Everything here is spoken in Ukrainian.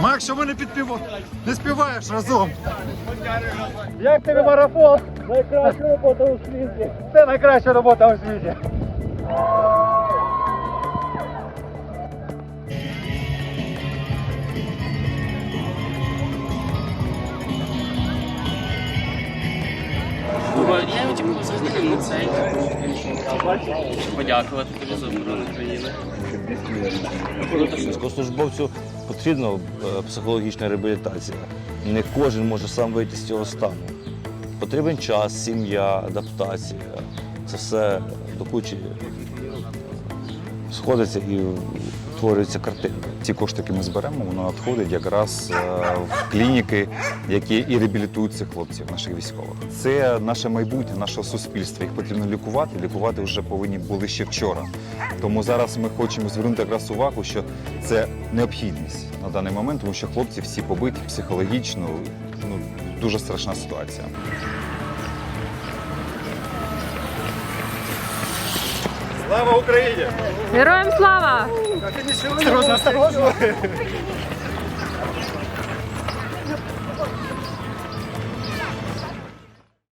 Макс, що ми не підпіво... не співаєш разом? Як тобі марафон? Найкраща робота у світі. Це найкраща робота у світі. Я хотів взагалі на цей. Щоб подякувати тобі за оборону країни. Військовослужбовцю потрібна е, психологічна реабілітація. Не кожен може сам вийти з цього стану. Потрібен час, сім'я, адаптація. Це все до кучі сходиться і утворюється картина. Ті кошти, які ми зберемо, воно надходить якраз е, в клініки, які і реабілітують цих хлопців, наших військових. Це наше майбутнє, наше суспільство. Їх потрібно лікувати. Лікувати вже повинні були ще вчора. Тому зараз ми хочемо звернути якраз увагу, що це необхідність на даний момент, тому що хлопці всі побиті психологічно. Ну дуже страшна ситуація. Слава Україні! Героям слава! Осторожно, осторожно!